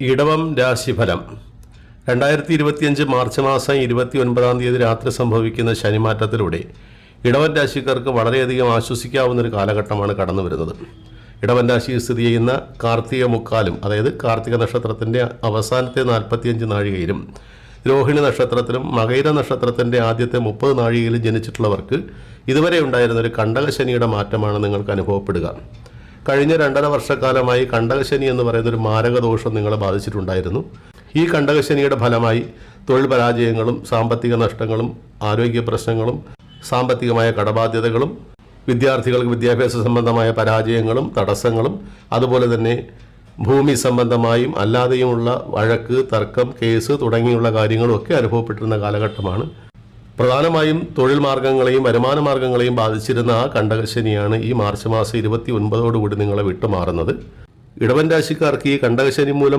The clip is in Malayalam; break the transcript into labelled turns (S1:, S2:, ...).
S1: ഇടവം രാശിഫലം. രണ്ടായിരത്തി ഇരുപത്തിയഞ്ച് മാർച്ച് മാസം ഇരുപത്തി ഒൻപതാം തീയതി രാത്രി സംഭവിക്കുന്ന ശനിമാറ്റത്തിലൂടെ ഇടവൻ രാശിക്കാർക്ക് വളരെയധികം ആശ്വസിക്കാവുന്ന ഒരു കാലഘട്ടമാണ് കടന്നു വരുന്നത്. ഇടവൻ രാശിയിൽ സ്ഥിതി ചെയ്യുന്ന കാർത്തിക മുക്കാലും അതായത് കാർത്തിക നക്ഷത്രത്തിന്റെ അവസാനത്തെ നാൽപ്പത്തിയഞ്ച് നാഴികയിലും രോഹിണി നക്ഷത്രത്തിലും മകൈര നക്ഷത്രത്തിന്റെ ആദ്യത്തെ മുപ്പത് നാഴികയിലും ജനിച്ചിട്ടുള്ളവർക്ക് ഇതുവരെ ഉണ്ടായിരുന്ന ഒരു കണ്ടകശനിയുടെ മാറ്റമാണ് നിങ്ങൾക്ക് അനുഭവപ്പെടുക. കഴിഞ്ഞ രണ്ടര വർഷക്കാലമായി കണ്ടകശനി എന്ന് പറയുന്ന ഒരു മാരകദോഷം നിങ്ങളെ ബാധിച്ചിട്ടുണ്ടായിരുന്നു. ഈ കണ്ടകശനിയുടെ ഫലമായി തൊഴിൽ പരാജയങ്ങളും സാമ്പത്തിക നഷ്ടങ്ങളും ആരോഗ്യ പ്രശ്നങ്ങളും സാമ്പത്തികമായ കടബാധ്യതകളും വിദ്യാർത്ഥികൾക്ക് വിദ്യാഭ്യാസ സംബന്ധമായ പരാജയങ്ങളും തടസ്സങ്ങളും അതുപോലെ തന്നെ ഭൂമി സംബന്ധമായും അല്ലാതെയുമുള്ള വഴക്ക് തർക്കം കേസ് തുടങ്ങിയുള്ള കാര്യങ്ങളും ഒക്കെ അനുഭവപ്പെട്ടിരുന്ന കാലഘട്ടമാണ്. പ്രധാനമായും തൊഴിൽ മാർഗങ്ങളെയും വരുമാന മാർഗങ്ങളെയും ബാധിച്ചിരുന്ന ആ കണ്ടകശനിയാണ് ഈ മാർച്ച് മാസം ഇരുപത്തി ഒൻപതോടുകൂടി നിങ്ങളെ വിട്ടുമാറുന്നത്. ഇടവൻ രാശിക്കാർക്ക് ഈ കണ്ടകശനി മൂലം